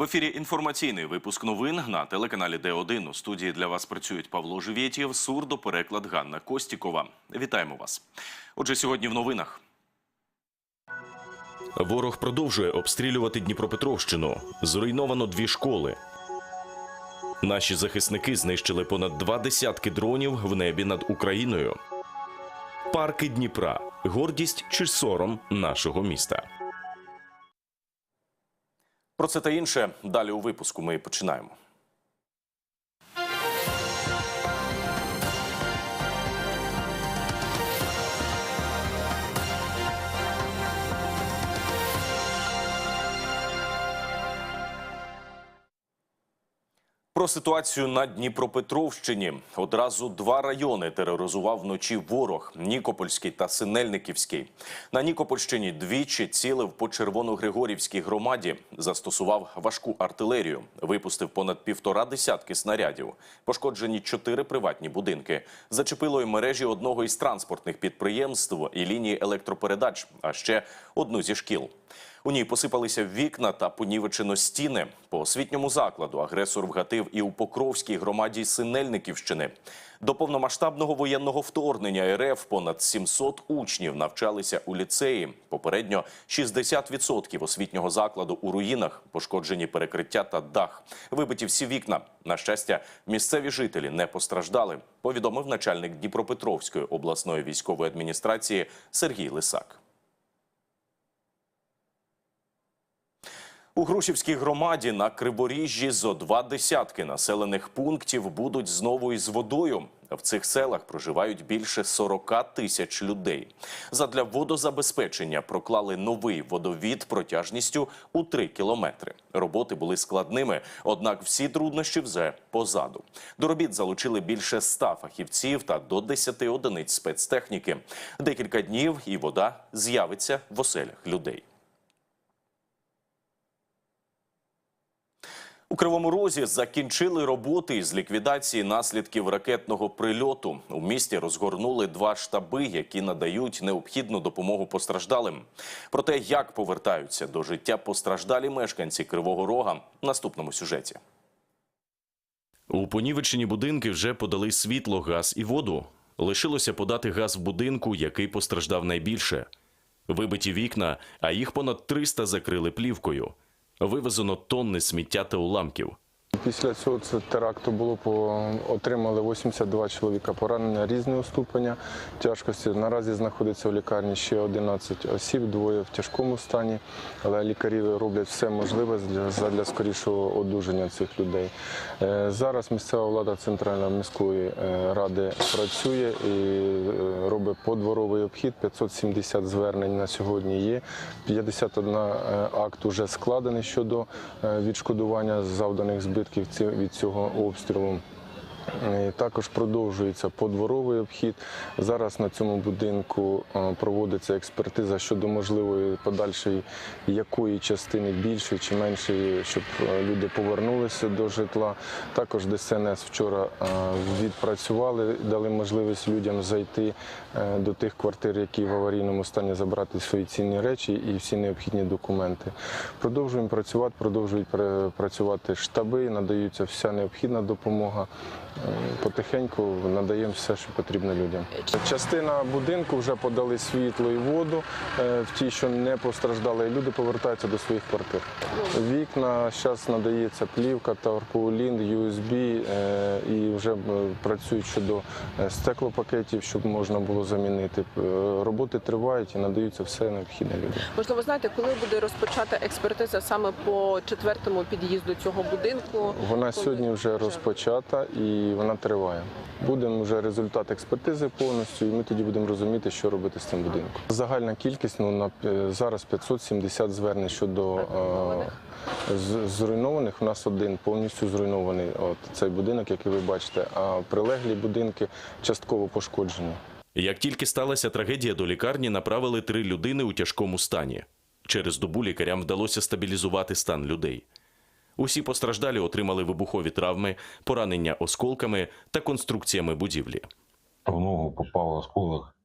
В ефірі інформаційний випуск новин на телеканалі Д1. У студії для вас працюють Павло Живєтєв, сурдопереклад Ганна Костікова. Вітаємо вас. Отже, сьогодні в новинах. Ворог продовжує обстрілювати Дніпропетровщину. Зруйновано дві школи. Наші захисники знищили понад два десятки дронів в небі над Україною. Парки Дніпра гордість чи сором нашого міста. Про це та інше далі у випуску ми починаємо. Про ситуацію на Дніпропетровщині одразу два райони тероризував вночі ворог Нікопольський та Синельниківський. На Нікопольщині двічі цілив по Червоногригорівській громаді, застосував важку артилерію, випустив понад півтора десятки снарядів. Пошкоджені чотири приватні будинки. Зачепило й мережі одного із транспортних підприємств і лінії електропередач, а ще одну зі шкіл. У ній посипалися вікна та понівечено стіни. По освітньому закладу агресор вгатив і у Покровській громаді Синельниківщини. До повномасштабного воєнного вторгнення РФ понад 700 учнів навчалися у ліцеї. Попередньо 60% освітнього закладу у руїнах, пошкоджені перекриття та дах. Вибиті всі вікна. На щастя, місцеві жителі не постраждали. Повідомив начальник Дніпропетровської обласної військової адміністрації Сергій Лисак. У Грушівській громаді на Криворіжжі зо два десятки населених пунктів будуть знову із водою. В цих селах проживають більше 40 тисяч людей. Задля водозабезпечення проклали новий водовід протяжністю у 3 кілометри. Роботи були складними, однак всі труднощі вже позаду. До робіт залучили більше 100 фахівців та до 10 одиниць спецтехніки. Декілька днів і вода з'явиться в оселях людей. У Кривому Розі закінчили роботи з ліквідації наслідків ракетного прильоту. У місті розгорнули два штаби, які надають необхідну допомогу постраждалим. Про те, як повертаються до життя постраждалі мешканці Кривого Рога, в наступному сюжеті. У понівечені будинки вже подали світло, газ і воду. Лишилося подати газ в будинку, який постраждав найбільше. Вибиті вікна, а їх понад 300 закрили плівкою. Вивезено тонни сміття та уламків. Після цього це теракту було по отримали 82 чоловіка поранення різного ступеня тяжкості. Наразі знаходиться в лікарні ще 11 осіб, двоє в тяжкому стані, але лікарі роблять все можливе для, для скорішого одужання цих людей. Е, Зараз місцева влада центральної міської е, ради працює і е, робить подворовий обхід. 570 звернень на сьогодні є. 51 акт уже складений щодо відшкодування завданих збитків від цього обстрілу. Е, Також продовжується подворовий обхід. Зараз на цьому будинку е, проводиться експертиза щодо можливої подальшої якої частини більшої чи меншої, щоб е, люди повернулися до житла. Також ДСНС вчора відпрацювали, дали можливість людям зайти до тих квартир, які в аварійному стані забрати свої цінні речі і всі необхідні документи. Продовжуємо працювати, продовжують працювати штаби, надаються вся необхідна допомога. Потихеньку надаємо все, що потрібно людям. Частина будинку вже подали світло і воду. е, В ті, що не постраждали, і люди повертаються до своїх квартир. Вікна зараз надається плівка, тарпаулін, USB е, і вже е, працюють щодо стеклопакетів, щоб можна було замінити. Роботи тривають і надаються все необхідне людям. Можливо, знаєте, коли буде розпочата експертиза саме по четвертому під'їзду цього будинку? Вона Коли сьогодні вже розпочата і вона триває. Будемо вже результат експертизи повністю, і ми тоді будемо розуміти, що робити з цим будинком. Загальна кількість ну на зараз 570 звернень щодо е, зруйнованих. У нас один повністю зруйнований. От цей будинок, який ви бачите, а прилеглі будинки частково пошкоджені. Як тільки сталася трагедія, до лікарні направили три людини у тяжкому стані. Через добу лікарям вдалося стабілізувати стан людей. Усі постраждалі отримали вибухові травми, поранення осколками та конструкціями будівлі. в ногу попал осколок.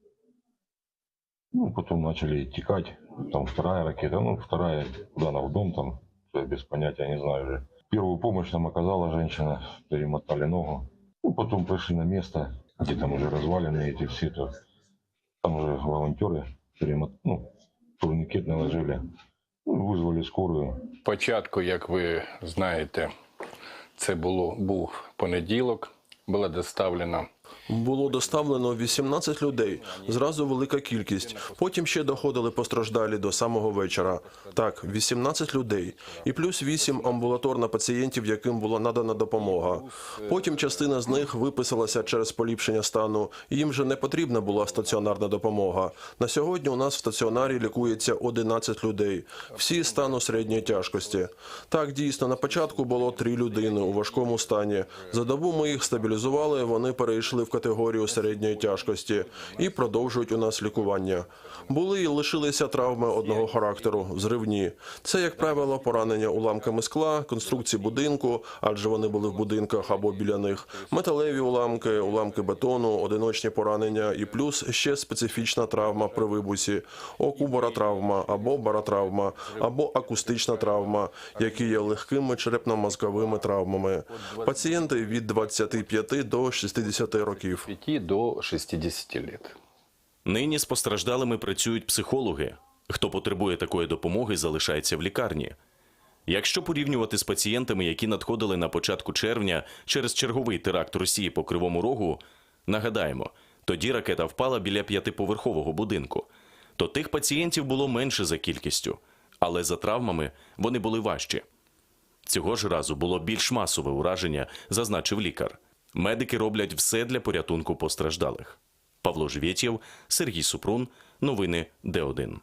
Ну, потом начали текать. Там вторая ракета, ну, вторая куда она в дом там то есть без понятия не знаю уже. Первую помощь нам оказала женщина, перемотали ногу. Ну, потом пришли на место, где там уже развалины эти все, то там уже волонтеры перемот... ну, турникет наложили, ну, вызвали скорую. Спочатку, як ви знаєте, це було, був понеділок, була доставлена Було доставлено 18 людей, зразу велика кількість. Потім ще доходили постраждалі до самого вечора. Так, 18 людей, і плюс 8 амбулаторно пацієнтів, яким була надана допомога. Потім частина з них виписалася через поліпшення стану. Їм вже не потрібна була стаціонарна допомога. На сьогодні у нас в стаціонарі лікується 11 людей. Всі стану середньої тяжкості. Так, дійсно, на початку було три людини у важкому стані. За добу ми їх стабілізували. Вони перейшли в категорію середньої тяжкості і продовжують у нас лікування. Були і лишилися травми одного характеру взривні. Це, як правило, поранення уламками скла, конструкції будинку, адже вони були в будинках або біля них, металеві уламки, уламки бетону, одиночні поранення і плюс ще специфічна травма при вибусі, окубаротравма або баротравма, або акустична травма, які є легкими черепно-мозковими травмами. Пацієнти від 25 до 60 років. 5 до 60 лет. Нині з постраждалими працюють психологи. Хто потребує такої допомоги, залишається в лікарні. Якщо порівнювати з пацієнтами, які надходили на початку червня через черговий теракт Росії по Кривому Рогу, нагадаємо, тоді ракета впала біля п'ятиповерхового будинку. То тих пацієнтів було менше за кількістю, але за травмами вони були важчі. Цього ж разу було більш масове ураження, зазначив лікар. Медики роблять все для порятунку постраждалих. Павло Жвєтєв, Сергій Супрун. Новини Д1.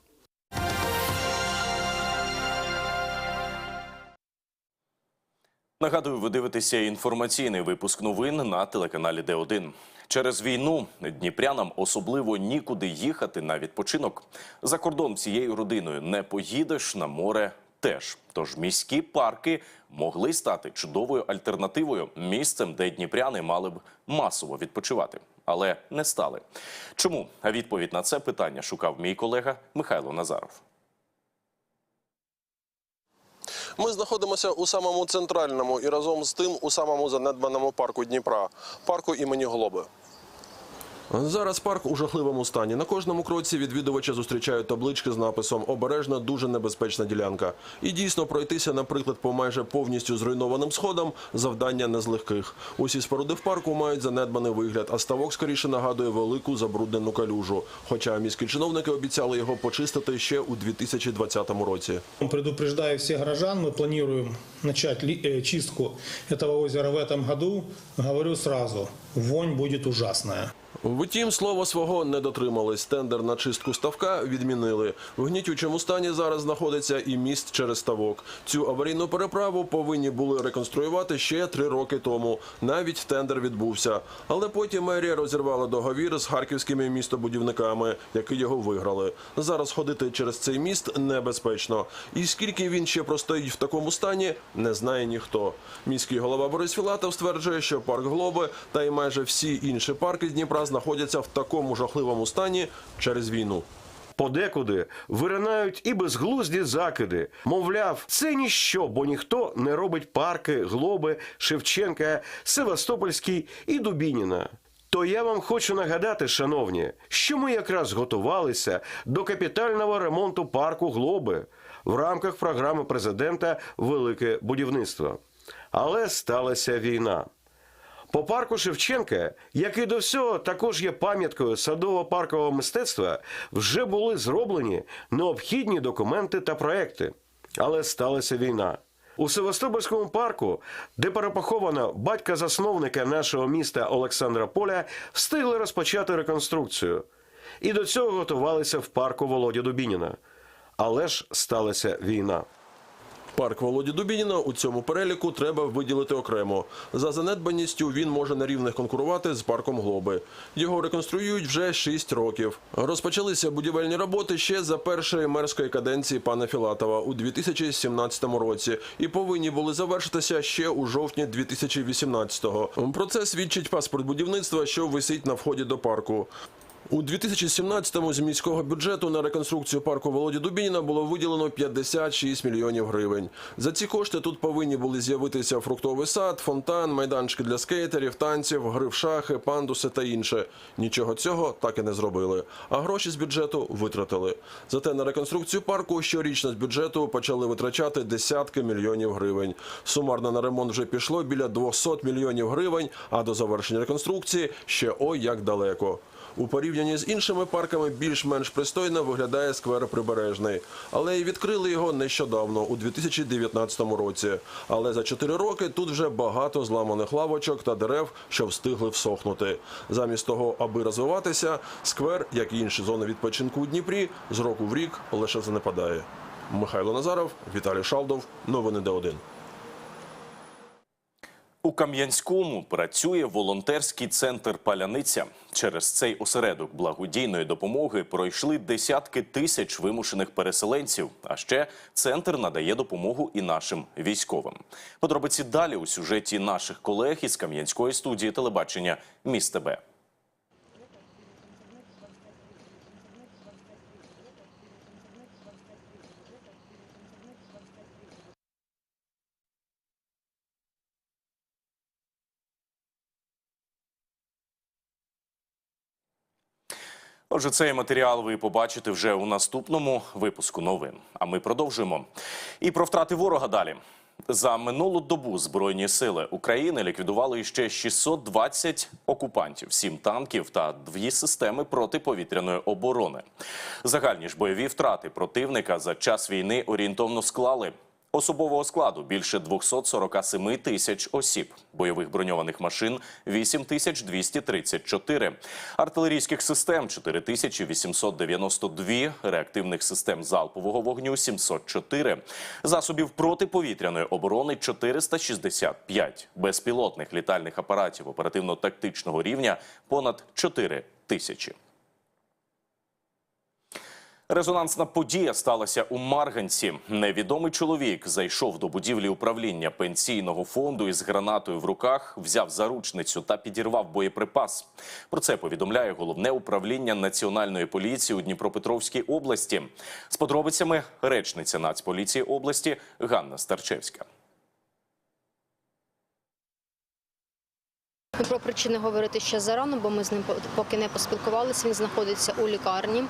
Нагадую, ви дивитеся інформаційний випуск новин на телеканалі Д1. Через війну дніпрянам особливо нікуди їхати на відпочинок. За кордон всією родиною не поїдеш на море теж. Тож міські парки могли стати чудовою альтернативою місцем, де дніпряни мали б масово відпочивати, але не стали. Чому? Відповідь на це питання шукав мій колега Михайло Назаров. Ми знаходимося у самому центральному і разом з тим у самому занедбаному парку Дніпра, парку імені Голоби. Зараз парк у жахливому стані. На кожному кроці відвідувача зустрічають таблички з написом Обережна дуже небезпечна ділянка. І дійсно пройтися, наприклад, по майже повністю зруйнованим сходам завдання не з легких. Усі споруди в парку мають занедбаний вигляд, а ставок скоріше нагадує велику забруднену калюжу. Хоча міські чиновники обіцяли його почистити ще у 2020 році. Предупреждаю всех горожан, мы планируем начать ли- э, чистку этого озера в этом году. Говорю сразу, вонь будет ужасная. Втім, слова свого не дотримались. Тендер на чистку ставка відмінили. В гнітючому стані зараз знаходиться і міст через ставок. Цю аварійну переправу повинні були реконструювати ще три роки тому. Навіть тендер відбувся. Але потім мерія розірвала договір з харківськими містобудівниками, які його виграли. Зараз ходити через цей міст небезпечно. І скільки він ще простоїть в такому стані, не знає ніхто. Міський голова Борис Філатов стверджує, що парк Глоби та й майже всі інші парки Дніпра знаходяться в такому жахливому стані через війну. Подекуди виринають і безглузді закиди. Мовляв, це ніщо, бо ніхто не робить парки, глоби, Шевченка, Севастопольський і Дубініна. То я вам хочу нагадати, шановні, що ми якраз готувалися до капітального ремонту парку Глоби в рамках програми президента Велике будівництво. Але сталася війна. По парку Шевченка, який до всього також є пам'яткою садово-паркового мистецтва, вже були зроблені необхідні документи та проекти. Але сталася війна. У Севастопольському парку, де перепоховано батька засновника нашого міста Олександра Поля, встигли розпочати реконструкцію. І до цього готувалися в парку Володі Дубініна. Але ж сталася війна. Парк Володі Дубініна у цьому переліку треба виділити окремо. За занедбаністю він може на рівних конкурувати з парком Глоби. Його реконструюють вже 6 років. Розпочалися будівельні роботи ще за першої мерської каденції пана Філатова у 2017 році і повинні були завершитися ще у жовтні 2018-го. Про це свідчить паспорт будівництва, що висить на вході до парку. У 2017-му з міського бюджету на реконструкцію парку Володі Дубініна було виділено 56 мільйонів гривень. За ці кошти тут повинні були з'явитися фруктовий сад, фонтан, майданчики для скейтерів, танців, гри в шахи, пандуси та інше. Нічого цього так і не зробили. А гроші з бюджету витратили. Зате на реконструкцію парку щорічно з бюджету почали витрачати десятки мільйонів гривень. Сумарно на ремонт вже пішло біля 200 мільйонів гривень, а до завершення реконструкції ще ой як далеко. У порівнянні з іншими парками більш-менш пристойно виглядає сквер Прибережний. Але й відкрили його нещодавно, у 2019 році. Але за 4 роки тут вже багато зламаних лавочок та дерев, що встигли всохнути. Замість того, аби розвиватися, сквер, як і інші зони відпочинку у Дніпрі, з року в рік лише занепадає. Михайло Назаров, Віталій Шалдов. Новини Д1. У Кам'янському працює волонтерський центр Паляниця. Через цей осередок благодійної допомоги пройшли десятки тисяч вимушених переселенців. А ще центр надає допомогу і нашим військовим. Подробиці далі у сюжеті наших колег із Кам'янської студії телебачення Міст ТБ. Отже, цей матеріал ви побачите вже у наступному випуску новин. А ми продовжуємо. І про втрати ворога далі. За минулу добу Збройні сили України ліквідували ще 620 окупантів, 7 танків та дві системи протиповітряної оборони. Загальні ж бойові втрати противника за час війни орієнтовно склали Особового складу більше 247 тисяч осіб, бойових броньованих машин 8 тисяч 234, артилерійських систем 4 тисячі 892, реактивних систем залпового вогню 704, засобів протиповітряної оборони 465, безпілотних літальних апаратів оперативно-тактичного рівня понад 4 тисячі. Резонансна подія сталася у Марганці. Невідомий чоловік зайшов до будівлі управління пенсійного фонду із гранатою в руках, взяв заручницю та підірвав боєприпас. Про це повідомляє головне управління національної поліції у Дніпропетровській області. З подробицями речниця Нацполіції області Ганна Старчевська. Про причини говорити ще зарано, бо ми з ним поки не поспілкувалися. Він знаходиться у лікарні.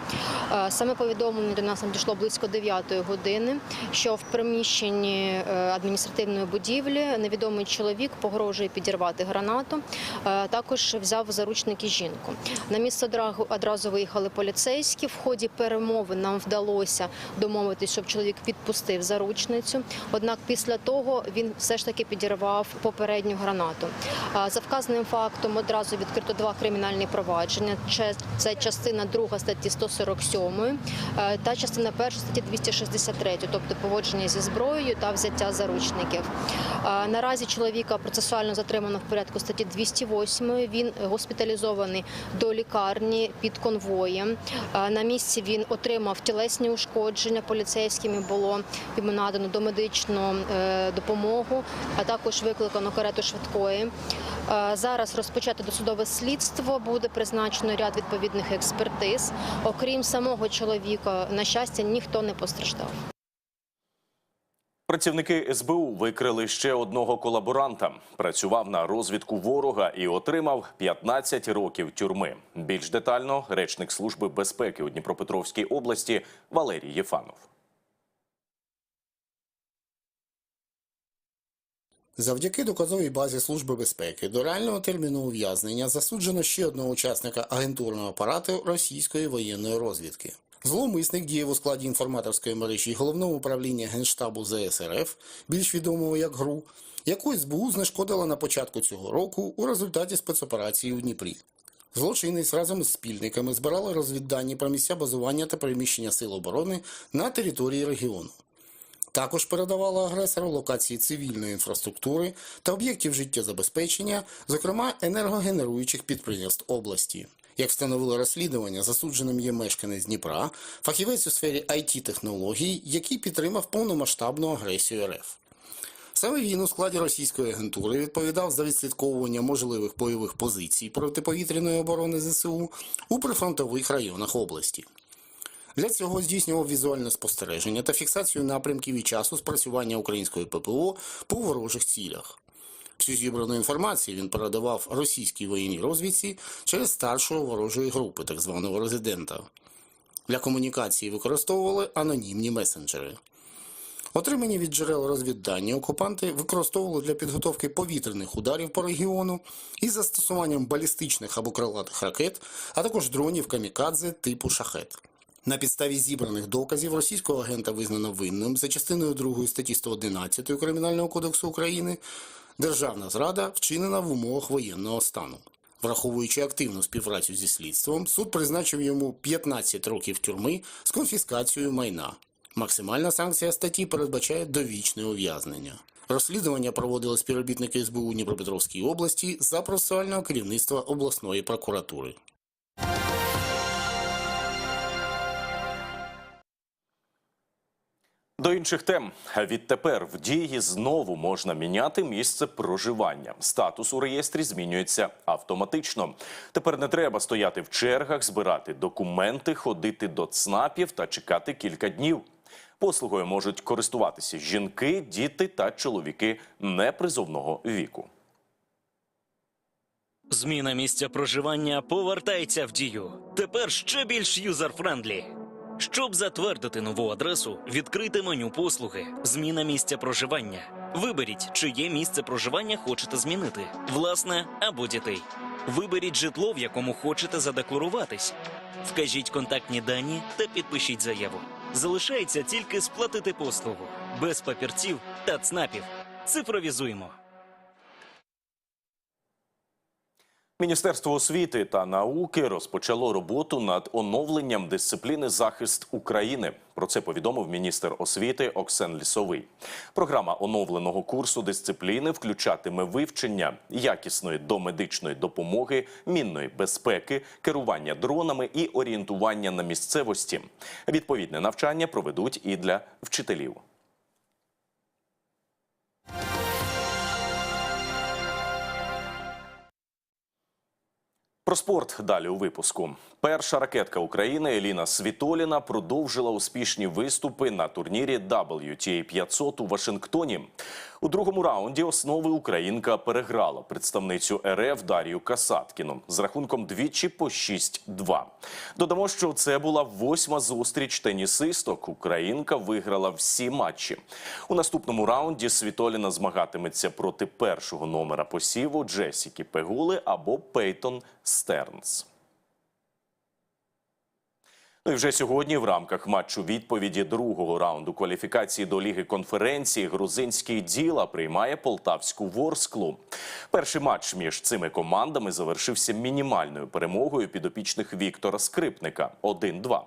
Е, Саме повідомлення до нас надійшло близько 9 години, що в приміщенні е, адміністративної будівлі невідомий чоловік погрожує підірвати гранату. Е, Також взяв заручники жінку. На місце одразу виїхали поліцейські. В ході перемови нам вдалося домовитись, щоб чоловік відпустив заручницю. Однак після того він все ж таки підірвав попередню гранату. За вказаним фактом одразу відкрито два кримінальні провадження. Це- частина 2 статті 147 е, та частина 1 статті 263, тобто поводження зі зброєю та взяття заручників. Наразі чоловіка процесуально затримано в порядку статті 208. Він госпіталізований до лікарні під конвоєм. На місці він отримав тілесні ушкодження. Поліцейськими було йому надано домедичну е, допомогу, а також викликано карету швидкої. Е, Зараз розпочато досудове слідство, буде призначено ряд відповідних експертиз. Окрім самого чоловіка, на щастя, ніхто не постраждав. Працівники СБУ викрили ще одного колаборанта. Працював на розвідку ворога і отримав 15 років тюрми. Більш детально речник служби безпеки у Дніпропетровській області Валерій Єфанов. Завдяки доказовій базі Служби безпеки до реального терміну ув'язнення засуджено ще одного учасника агентурного апарату російської воєнної розвідки. Зловмисник діяв у складі інформаторської мережі головного управління Генштабу ЗСРФ, більш відомого як ГРУ, яку СБУ знешкодила на початку цього року у результаті спецоперації у Дніпрі. Злочинець разом із спільниками збирали розвіддані про місця базування та переміщення сил оборони на території регіону. Також передавала агресору локації цивільної інфраструктури та об'єктів життєзабезпечення, зокрема енергогенеруючих підприємств області. Як встановило розслідування, засудженим є мешканець Дніпра, фахівець у сфері it технологій який підтримав повномасштабну агресію РФ. Саме він у складі російської агентури відповідав за відслідковування можливих бойових позицій протиповітряної оборони ЗСУ у прифронтових районах області. Для цього здійснював візуальне спостереження та фіксацію напрямків і часу спрацювання української ППО по ворожих цілях. Всю зібрану інформацію він передавав російській воєнній розвідці через старшого ворожої групи, так званого резидента. Для комунікації використовували анонімні месенджери. Отримані від джерел розвіддані окупанти використовували для підготовки повітряних ударів по регіону із застосуванням балістичних або крилатих ракет, а також дронів камікадзе типу шахет. На підставі зібраних доказів російського агента визнано винним за частиною 2 статті 111 Кримінального кодексу України державна зрада вчинена в умовах воєнного стану. Враховуючи активну співпрацю зі слідством, суд призначив йому 15 років тюрми з конфіскацією майна. Максимальна санкція статті передбачає довічне ув'язнення. Розслідування проводили співробітники СБУ Дніпропетровської області за процесуального керівництва обласної прокуратури. До інших тем відтепер в дії знову можна міняти місце проживання. Статус у реєстрі змінюється автоматично. Тепер не треба стояти в чергах, збирати документи, ходити до ЦНАПів та чекати кілька днів. Послугою можуть користуватися жінки, діти та чоловіки непризовного віку. Зміна місця проживання повертається в дію. Тепер ще більш юзер-френдлі. Щоб затвердити нову адресу, відкрити меню послуги, зміна місця проживання. Виберіть, чиє місце проживання хочете змінити, власне або дітей. Виберіть житло, в якому хочете задекларуватись. Вкажіть контактні дані та підпишіть заяву. Залишається тільки сплатити послугу без папірців та цнапів. Цифровізуємо. Міністерство освіти та науки розпочало роботу над оновленням дисципліни захист України. Про це повідомив міністр освіти Оксен Лісовий. Програма оновленого курсу дисципліни включатиме вивчення якісної домедичної допомоги, мінної безпеки, керування дронами і орієнтування на місцевості. Відповідне навчання проведуть і для вчителів. Про спорт далі у випуску. Перша ракетка України Еліна Світоліна продовжила успішні виступи на турнірі WTA 500 у Вашингтоні. У другому раунді основи українка переграла представницю РФ Дарію Касаткіну з рахунком двічі по 6-2. Додамо, що це була восьма зустріч тенісисток. Українка виграла всі матчі. У наступному раунді Світоліна змагатиметься проти першого номера посіву Джесіки Пегули або Пейтон Стернс. Ну і вже сьогодні в рамках матчу відповіді другого раунду кваліфікації до ліги конференції грузинський діла приймає полтавську ворсклу. Перший матч між цими командами завершився мінімальною перемогою підопічних Віктора Скрипника 1-2.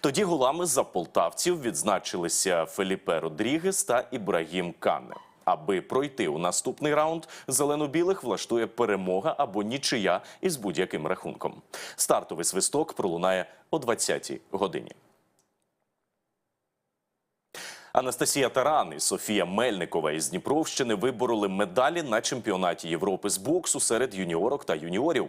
Тоді голами за полтавців відзначилися Феліпе Родрігес та Ібрагім Канне. Аби пройти у наступний раунд, зелено-білих влаштує перемога або нічия із будь-яким рахунком. Стартовий свисток пролунає о 20-й годині. Анастасія Таран і Софія Мельникова із Дніпровщини вибороли медалі на чемпіонаті Європи з боксу серед юніорок та юніорів.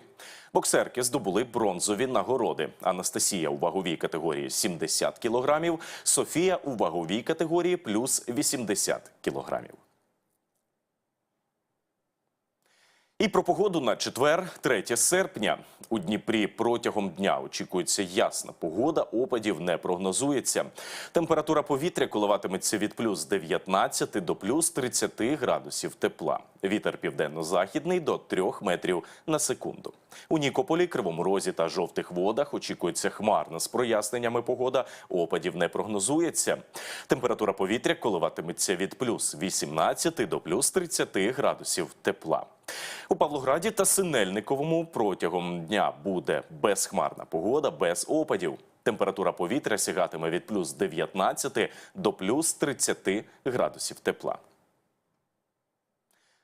Боксерки здобули бронзові нагороди. Анастасія у ваговій категорії 70 кілограмів, Софія у ваговій категорії плюс 80 кілограмів. І про погоду на четвер, 3 серпня. У Дніпрі протягом дня очікується ясна погода, опадів не прогнозується. Температура повітря коливатиметься від плюс 19 до плюс 30 градусів тепла. Вітер південно-західний до 3 метрів на секунду. У Нікополі, Кривому Розі та жовтих водах очікується хмарна з проясненнями погода. Опадів не прогнозується. Температура повітря коливатиметься від плюс 18 до плюс 30 градусів тепла. У Павлограді та Синельниковому протягом дня буде безхмарна погода, без опадів. Температура повітря сягатиме від плюс 19 до плюс 30 градусів тепла.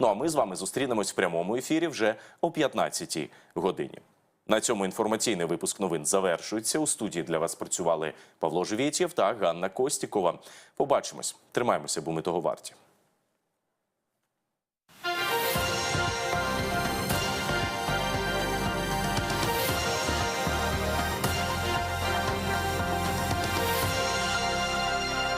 Ну а ми з вами зустрінемось в прямому ефірі вже о 15-й годині. На цьому інформаційний випуск новин завершується. У студії для вас працювали Павло Живєтєв та Ганна Костікова. Побачимось, тримаємося, бо ми того варті.